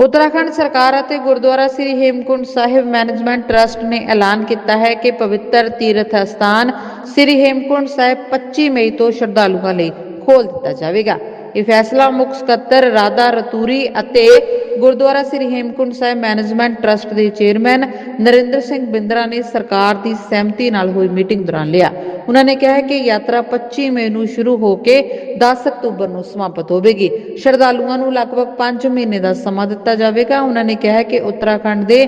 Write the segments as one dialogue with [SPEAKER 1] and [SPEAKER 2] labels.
[SPEAKER 1] ਉੱਤਰਾਖੰਡ ਸਰਕਾਰ ਅਤੇ Gurdwara Sri Hemkunt Sahib management trust ਨੇ ਐਲਾਨ ਕੀਤਾ ਹੈ ਕਿ ਪਵਿੱਤਰ ਤੀਰਥ ਸਥਾਨ ਸ੍ਰੀ ਹੇਮਕੁੰਟ ਸਾਹਿਬ 25 ਮਈ ਤੋਂ ਸ਼ਰਧਾਲੂਆਂ ਲਈ ਖੋਲ੍ਹ ਦਿੱਤਾ ਜਾਵੇਗਾ। ਇਹ ਫੈਸਲਾ ਮੁੱਖ ਸਕੱਤਰ ਰਾਧਾ ਰਤੂਰੀ ਅਤੇ ਗੁਰਦੁਆਰਾ ਸ੍ਰੀ ਹੇਮਕੁੰਟ ਸਾਹਿਬ ਮੈਨੇਜਮੈਂਟ ਟਰਸਟ ਦੇ ਚੇਅਰਮੈਨ ਨਰਿੰਦਰ ਸਿੰਘ ਬਿੰਦਰਾ ਨੇ ਸਰਕਾਰ ਦੀ ਸਹਿਮਤੀ ਨਾਲ ਹੋਈ ਮੀਟਿੰਗ ਦੌਰਾਨ ਲਿਆ। ਉਹਨਾਂ ਨੇ ਕਿਹਾ ਕਿ ਯਾਤਰਾ 25 ਮਈ ਨੂੰ ਸ਼ੁਰੂ ਹੋ ਕੇ 10 ਅਕਤੂਬਰ ਨੂੰ ਸਮਾਪਤ ਹੋਵੇਗੀ। ਸ਼ਰਧਾਲੂਆਂ ਨੂੰ ਲਗਭਗ 5 ਮਹੀਨੇ ਦਾ ਸਮਾਂ ਦਿੱਤਾ ਜਾਵੇਗਾ। ਉਹਨਾਂ ਨੇ ਕਿਹਾ ਕਿ ਉੱਤਰਾਖੰਡ ਦੇ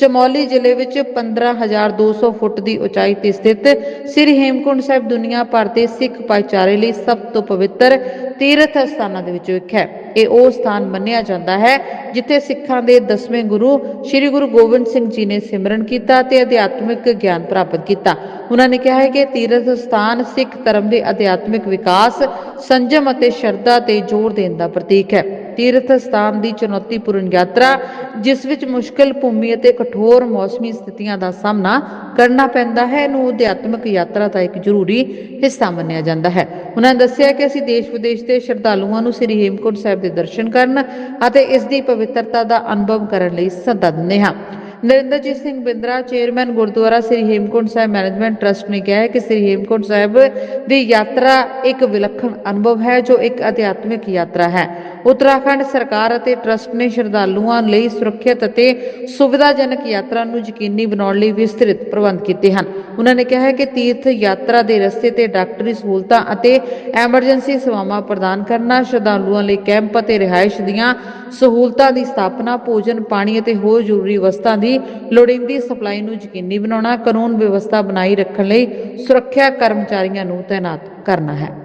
[SPEAKER 1] ਚਮੌਲੀ ਜ਼ਿਲ੍ਹੇ ਵਿੱਚ 15200 ਫੁੱਟ ਦੀ ਉਚਾਈ ਤੇ ਸਥਿਤ ਸ੍ਰੀ ਹੇਮਕੁੰਟ ਸਾਹਿਬ ਦੁਨੀਆ ਭਰ ਦੇ ਸਿੱਖ ਭਾਈਚਾਰੇ ਲਈ ਸਭ ਤੋਂ ਪਵਿੱਤਰ ਤੀਰਥ ਸਥਾਨਾਂ ਦੇ ਵਿੱਚੋਂ ਇੱਕ ਹੈ। ਇਹ ਉਹ ਸਥਾਨ ਮੰਨਿਆ ਜਾਂਦਾ ਹੈ ਜਿੱਥੇ ਸਿੱਖਾਂ ਦੇ 10ਵੇਂ ਗੁਰੂ ਸ੍ਰੀ ਗੁਰੂ ਗੋਬਿੰਦ ਸਿੰਘ ਜੀ ਨੇ ਸਿਮਰਨ ਕੀਤਾ ਤੇ ਅਧਿਆਤਮਿਕ ਗਿਆਨ ਪ੍ਰਾਪਤ ਕੀਤਾ। ਉਹਨਾਂ ਨੇ ਕਿਹਾ ਹੈ ਕਿ ਤੀਰਥ ਸਥਾਨ ਸਿੱਖ ਧਰਮ ਦੇ ਅਧਿਆਤਮਿਕ ਵਿਕਾਸ, ਸੰਜਮ ਅਤੇ ਸ਼ਰਧਾ ਤੇ ਜ਼ੋਰ ਦੇਣ ਦਾ ਪ੍ਰਤੀਕ ਹੈ। ਤੀਰਥ ਸਥਾਨ ਦੀ ਚੁਣੌਤੀਪੂਰਨ ਯਾਤਰਾ, ਜਿਸ ਵਿੱਚ ਮੁਸ਼ਕਲ, ਭੂਮੀ ਅਤੇ ਕਠੋਰ ਮੌਸਮੀ ਸਥਿਤੀਆਂ ਦਾ ਸਾਹਮਣਾ ਕਰਨਾ ਪੈਂਦਾ ਹੈ। ਇਹਨੂੰ ਅਧਿਆਤਮਿਕ ਯਾਤਰਾ ਦਾ ਇੱਕ ਜ਼ਰੂਰੀ ਹਿੱਸਾ ਮੰਨਿਆ ਜਾਂਦਾ ਹੈ। ਉਹਨਾਂ ਨੇ ਦੱਸਿਆ ਕਿ ਅਸੀਂ ਦੇਸ਼ ਵਿਦੇਸ਼ ਦੇ ਸ਼ਰਧਾਲੂਆਂ ਨੂੰ ਸ੍ਰੀ ਹੇਮਕੁੰਟ ਸਾਹਿਬ ਦੇ ਦਰਸ਼ਨ ਕਰਨ ਅਤੇ ਇਸ ਦੀ ਪਵਿੱਤਰਤਾ ਦਾ ਅਨੁਭਵ ਕਰਨ ਲਈ ਸੱਦਾ ਦਿੰਦੇ ਹਾਂ। Narinderjit Singh Bindra, chairman Gurdwara Sri Hemkunt Sahib management trust ਨੇ ਕਿਹਾ ਹੈ ਕਿ ਸ੍ਰੀ ਹੇਮਕੁੰਟ ਸਾਹਿਬ ਦੀ ਯਾਤਰਾ ਇੱਕ ਵਿਲੱਖਣ ਅਨੁਭਵ ਹੈ, ਜੋ ਇੱਕ ਅਧਿਆਤਮਿਕ ਯਾਤਰਾ ਹੈ। ਉੱਤਰਾਖੰਡ ਸਰਕਾਰ ਅਤੇ ਟਰਸਟ ਨੇ ਸ਼ਰਧਾਲੂਆਂ ਲਈ ਸੁਰੱਖਿਅਤ ਅਤੇ ਸੁਵਿਧਾਜਨਕ ਯਾਤਰਾ ਨੂੰ ਯਕੀਨੀ ਬਣਾਉਣ ਲਈ ਵਿਸਤ੍ਰਿਤ ਪ੍ਰਬੰਧ ਕੀਤੇ ਹਨ। ਉਹਨਾਂ ਨੇ ਕਿਹਾ ਹੈ ਕਿ ਤੀਰਥ ਯਾਤਰਾ ਦੇ ਰਸਤੇ ਤੇ ਡਾਕਟਰੀ ਸਹੂਲਤਾਂ ਅਤੇ ਐਮਰਜੈਂਸੀ ਸੇਵਾਵਾਂ ਪ੍ਰਦਾਨ ਕਰਨਾ, ਸ਼ਰਧਾਲੂਆਂ ਲਈ ਕੈਂਪ ਅਤੇ ਰਿਹਾਇਸ਼ ਦੀਆਂ ਸਹੂਲਤਾਂ ਦੀ ਸਥਾਪਨਾ, ਭੋਜਨ, ਪਾਣੀ ਅਤੇ ਹੋਰ ਜ਼ਰੂਰੀ ਵਸਤਾਂ ਦੀ ਲੋੜੀਂਦੀ ਸਪਲਾਈ ਨੂੰ ਯਕੀਨੀ ਬਣਾਉਣਾ, ਕਾਨੂੰਨ ਵਿਵਸਥਾ ਬਣਾਈ ਰੱਖਣ ਲਈ ਸੁਰੱਖਿਆ ਕਰਮਚਾਰੀਆਂ ਨੂੰ ਤਾਇਨਾਤ ਕਰਨਾ ਹੈ।